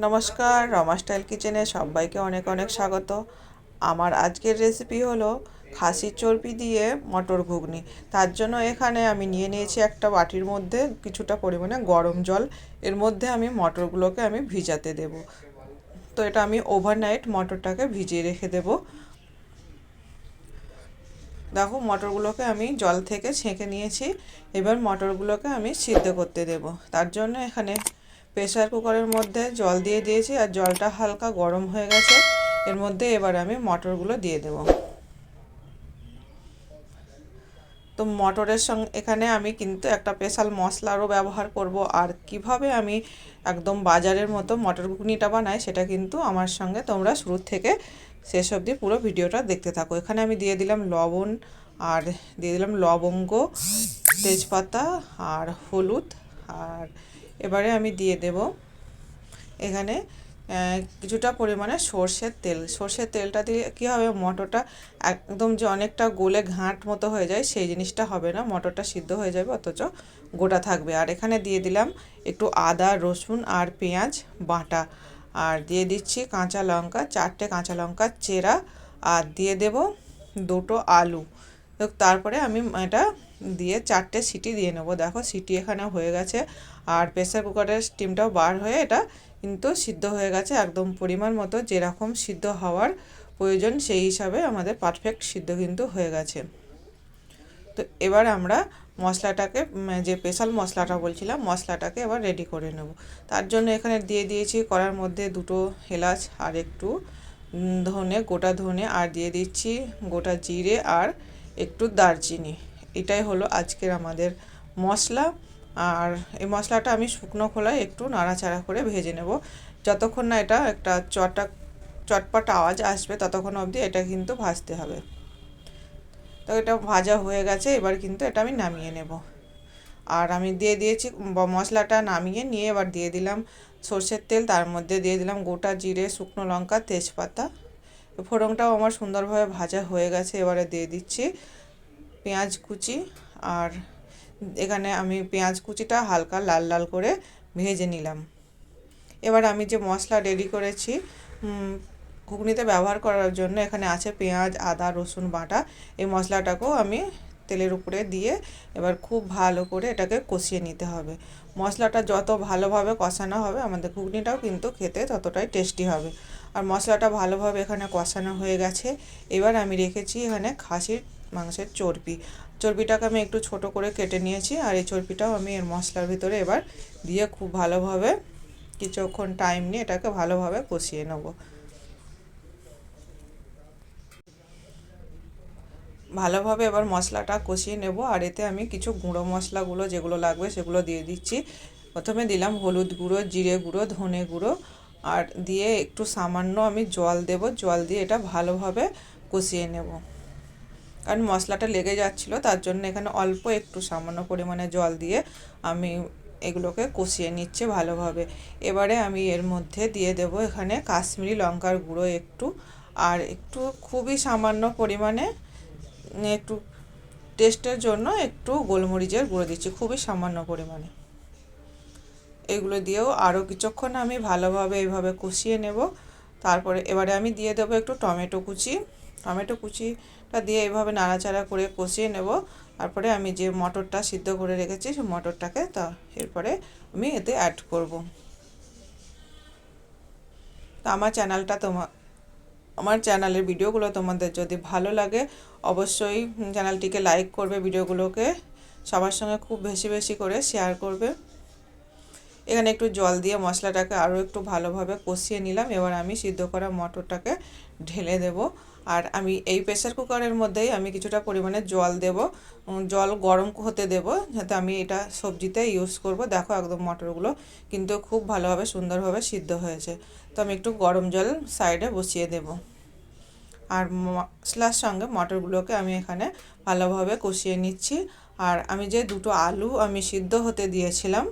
নমস্কার, রমা স্টাইল কিচেনে সবাইকে অনেক অনেক স্বাগত। আমার আজকের রেসিপি হলো খাসির চর্বি দিয়ে মটর ঘুগনি। তার জন্য এখানে আমি নিয়ে নিয়েছি একটা বাটির মধ্যে কিছুটা পরিমাণে গরম জল। এর মধ্যে আমি মটরগুলোকে আমি ভিজাতে দেব। তো এটা আমি ওভারনাইট মটরটাকে ভিজিয়ে রেখে দেব। দেখো, মটরগুলোকে আমি জল থেকে ছেঁকে নিয়েছি। এবার মটরগুলোকে আমি সিদ্ধ করতে দেব। তার জন্য এখানে প্রেসার কুকারের মধ্যে জল দিয়ে দিয়েছি আর জলটা হালকা গরম হয়ে গেছে। এর মধ্যে এবার আমি মটরগুলো দিয়ে দেব। তো মটরের সঙ্গে এখানে আমি কিন্তু একটা স্পেশাল মশলারও ব্যবহার করব আর কীভাবে আমি একদম বাজারের মতো মটর ঘুগনিটা বানাই সেটা কিন্তু আমার সঙ্গে তোমরা শুরু থেকে শেষ অবধি পুরো ভিডিওটা দেখতে থাকো। এখানে আমি দিয়ে দিলাম লবণ আর দিয়ে দিলাম লবঙ্গ, তেজপাতা আর হলুদ আর এবারে আমি দিয়ে দেব এখানে কিছুটা পরিমাণে সর্ষের তেল। সর্ষের তেলটা দিয়ে কী হবে, মটরটা একদম যে অনেকটা গোলে ঘাঁট মতো হয়ে যায়, সেই জিনিসটা হবে না। মটরটা সিদ্ধ হয়ে যাবে, অথচ গোটা থাকবে। আর এখানে দিয়ে দিলাম একটু আদা, রসুন আর পেঁয়াজ বাটা। আর দিয়ে দিচ্ছি কাঁচা লঙ্কা, চারটে কাঁচা লঙ্কা চেরা। আর দিয়ে দেব দুটো আলু। তারপরে আমি এটা দিয়ে চারটে সিটি দিয়ে নেব। দেখো সিটি এখানে হয়ে গেছে। আর প্রেসার কুকারের স্টিমটাও বার হয়ে এটা কিন্তু সিদ্ধ হয়ে গেছে একদম পরিমাণ মতো। যেরকম সিদ্ধ হওয়ার প্রয়োজন সেই হিসাবে আমাদের পারফেক্ট সিদ্ধ কিন্তু হয়ে গেছে। তো এবার আমরা মশলাটাকে যে স্পেশাল মশলাটা বলছিলাম, মশলাটাকে এবার রেডি করে নেব। তার জন্য এখানে দিয়ে দিয়েছি করার মধ্যে দুটো এলাচ আর একটু ধনে, গোটা ধনে, আর দিয়ে দিচ্ছি গোটা জিরে আর একটু দারচিনি। এটাই হলো আজকের আমাদের মশলা। আর এই মশলাটা আমি শুকনো খোলায় একটু নাড়াচাড়া করে ভেজে নেব। যতক্ষণ না এটা একটা চটা চটপট আওয়াজ আসবে, ততক্ষণ অবধি এটা কিন্তু ভাজতে হবে। তো এটা ভাজা হয়ে গেছে, এবার কিন্তু এটা আমি নামিয়ে নেব। আর আমি দিয়ে দিয়েছি মশলাটা নামিয়ে নিয়ে এবার দিয়ে দিলাম সর্ষের তেল, তার মধ্যে দিয়ে দিলাম গোটা জিরে, শুকনো লঙ্কা, তেজপাতা। ফোড়নটাও আমার সুন্দরভাবে ভাজা হয়ে গেছে, এবারে দিয়ে দিচ্ছি। পেঁয়াজ কুচি আর এখানে আমি পেঁয়াজ কুচিটা হালকা লাল লাল করে ভেজে নিলাম। এবার আমি যে মশলা রেডি করেছি ঘুগনিতে ব্যবহার করার জন্য এখানে আছে পেঁয়াজ, আদা, রসুন বাটা। এই মশলাটাকেও আমি তেলের উপরে দিয়ে এবার খুব ভালো করে এটাকে কষিয়ে নিতে হবে। মশলাটা যত ভালোভাবে কষানো হবে, আমাদের ঘুগনিটাও কিন্তু খেতে ততটাই টেস্টি হবে। আর মশলাটা ভালোভাবে এখানে কষানো হয়ে গেছে। এবার আমি রেখেছি এখানে খাসির মাংসের চর্বি। চর্বিটাকে আমি একটু ছোট করে কেটে নিয়েছি আর এই চর্বিটাও আমি এর মশলার ভিতরে এবার দিয়ে খুব ভালোভাবে কিছুক্ষণ টাইম নিয়ে এটাকে ভালোভাবে কষিয়ে নেব। ভালোভাবে এবার মশলাটা কষিয়ে নেব আর এতে আমি কিছু গুঁড়ো মশলাগুলো যেগুলো লাগবে সেগুলো দিয়ে দিচ্ছি। প্রথমে দিলাম হলুদ গুঁড়ো, জিরে গুঁড়ো, ধনে গুঁড়ো আর দিয়ে একটু সামান্য আমি জল দেব। জল দিয়ে এটা ভালোভাবে কষিয়ে নেব। কারণ মশলাটা লেগে যাচ্ছিল, তার জন্য এখানে অল্প একটু সামান্য পরিমাণে জল দিয়ে আমি এগুলোকে কষিয়ে নিচ্ছে ভালোভাবে। এবারে আমি এর মধ্যে দিয়ে দেব এখানে কাশ্মীরি লঙ্কার গুঁড়ো একটু, আর একটু খুবই সামান্য পরিমাণে একটু টেস্টের জন্য একটু গোলমরিচের গুঁড়ো দিচ্ছি, খুবই সামান্য পরিমাণে। এগুলো দিয়েও আরও কিছুক্ষণ আমি ভালোভাবে এইভাবে কষিয়ে নেব। তারপরে এবারে আমি দিয়ে দেবো একটু টমেটো কুচি। টমেটো কুচিটা দিয়ে এইভাবে নাড়াচাড়া করে কষিয়ে নেব। তারপরে আমি যে মটরটা সিদ্ধ করে রেখেছি, সেই মটরটাকে তা এরপরে আমি এতে অ্যাড করব। তো আমার চ্যানেলটা তোমার আমার চ্যানেলের ভিডিওগুলো তোমাদের যদি ভালো লাগে, অবশ্যই চ্যানেলটিকে লাইক করবে, ভিডিওগুলোকে সবার সঙ্গে খুব বেশি বেশি করে শেয়ার করবে। এখানে একটু জল দিয়ে মশলাটাকে আরও একটু ভালোভাবে কষিয়ে নিলাম। এবার আমি সিদ্ধ করা মটরটাকে ঢেলে দেব। আর আমি এই প্রেসার কুকারের মধ্যেই আমি কিছুটা পরিমাণে জল দেব। জল গরম হতে দেব যাতে আমি এটা সবজিতে ইউজ করব। দেখো একদম মটরগুলো কিন্তু খুব ভালোভাবে সুন্দরভাবে সিদ্ধ হয়েছে। তো আমি একটু গরম জল সাইডে বসিয়ে দেব। আর মশলার সঙ্গে মটরগুলোকে আমি এখানে ভালোভাবে কষিয়ে নিচ্ছি। আর আমি যে দুটো আলু আমি সিদ্ধ হতে দিয়েছিলাম,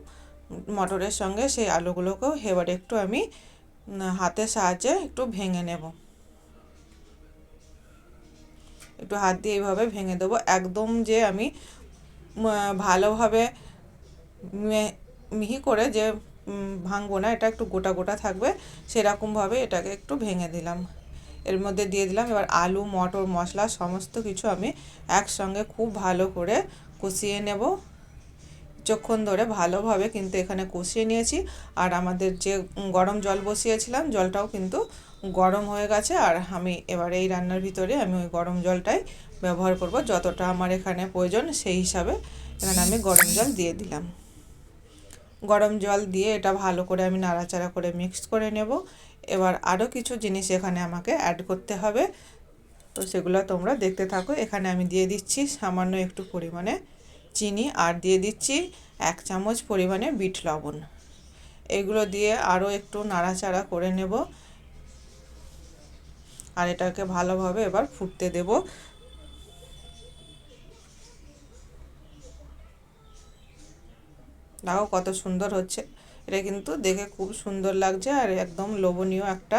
মটরের সঙ্গে সেই আলুগুলোকেও এবার একটু আমি হাতের সাহায্যে একটু ভেঙে নেব। একটু হাত দিয়ে এইভাবে ভেঙে দেবো। একদম যে আমি ভালোভাবে মিহি করে যে ভাঙবো না, এটা একটু গোটা গোটা থাকবে, সেরকমভাবে এটাকে একটু ভেঙে দিলাম। এর মধ্যে দিয়ে দিলাম এবার আলু, মটর, মশলা, সমস্ত কিছু আমি একসঙ্গে খুব ভালো করে কষিয়ে নেব। কিছুক্ষণ ধরে ভালোভাবে কিন্তু এখানে কষিয়ে নিয়েছি। আর আমাদের যে, গরম জল বসিয়েছিলাম, জলটাও কিন্তু গরম হয়ে গেছে আর আমি এবার এই রান্নার ভিতরে আমি ওই গরম জলটাই ব্যবহার করব, যতটা আমার এখানে প্রয়োজন সেই হিসাবে এখানে আমি গরম জল দিয়ে দিলাম। গরম জল দিয়ে এটা ভালো করে আমি নাড়াচাড়া করে মিক্স করে নেব। এবার আরও কিছু জিনিস এখানে আমাকে অ্যাড করতে হবে। তো সেগুলো তোমরা দেখতে থাকো। এখানে আমি দিয়ে দিচ্ছি সামান্য একটু পরিমাণে চিনি আর দিয়ে দিচ্ছি এক চামচ পরিমাণে বিট লবণ। এগুলো দিয়ে আরও একটু নাড়াচাড়া করে নেব। আর এটাকে ভালোভাবে এবার ফুটতে দেব। দেখো কত সুন্দর হচ্ছে। এটা কিন্তু দেখে খুব সুন্দর লাগছে আর একদম লোভনীয় একটা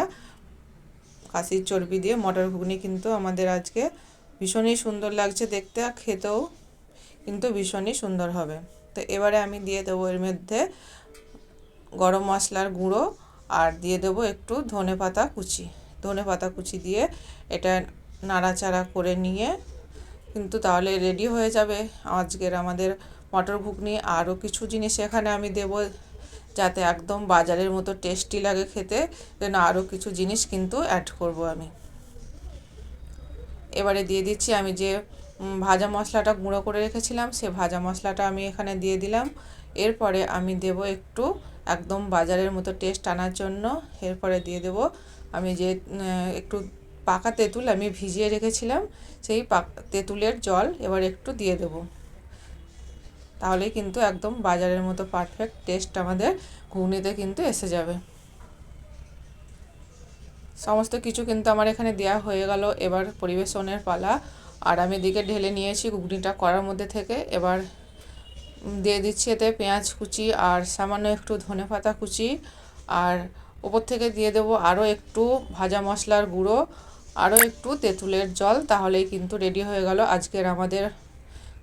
খাসির চর্বি দিয়ে মটর ঘুগনি কিন্তু আমাদের আজকে ভীষণই সুন্দর লাগছে দেখতে আর খেতেও কিন্তু ভীষণই সুন্দর হবে। তো এবারে আমি দিয়ে দেবো এর মধ্যে গরম মশলার গুঁড়ো আর দিয়ে দেবো একটু ধনে পাতা কুচি। ধনে পাতা কুচি দিয়ে এটা নাড়াচাড়া করে নিয়ে, কিন্তু তাহলে রেডি হয়ে যাবে। আজকের আমাদের মটর ঘুগনি, আরও কিছু জিনিস এখানে আমি দেব যাতে একদম বাজারের মতো টেস্টি লাগে খেতে। যেন আরও কিছু জিনিস কিন্তু অ্যাড করব আমি। এবারে দিয়ে দিচ্ছি আমি যে ভাজা মশলাটা গুঁড়ো করে রেখেছিলাম, সে ভাজা মশলাটা আমি এখানে দিয়ে দিলাম। এরপরে আমি দেব একটু একদম বাজারের মতো টেস্ট আনার জন্য। এরপরে দিয়ে দেব আমি যে একটু পাকা তেঁতুল আমি ভিজিয়ে রেখেছিলাম, সেই পাক, তেঁতুলের জল এবার একটু দিয়ে দেব। তাহলে কিন্তু একদম বাজারের মতো পারফেক্ট টেস্ট আমাদের ঘুগনিতে কিন্তু এসে যাবে। সমস্ত কিছু কিন্তু আমার এখানে দেওয়া হয়ে গেল। এবার পরিবেশনের পালা। আর আমি এদিকে ঢেলে নিয়েছি ঘুগনিটা করার মধ্যে থেকে। এবার দিয়ে দিচ্ছি এতে পেঁয়াজ কুচি আর সামান্য একটু ধনে পাতা কুচি। আর ওপর থেকে দিয়ে দেব আরও একটু ভাজা মশলার গুঁড়ো, আরও একটু তেঁতুলের জল, তাহলেই কিন্তু রেডি হয়ে গেল আজকের আমাদের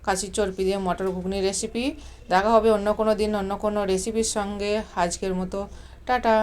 কাশি চর্পি দিয়ে মটর ঘুগনি রেসিপি দেখা হবে অন্য কোনো দিন অন্য কোনো রেসিপির সঙ্গে। আজকের মতো, টাটা।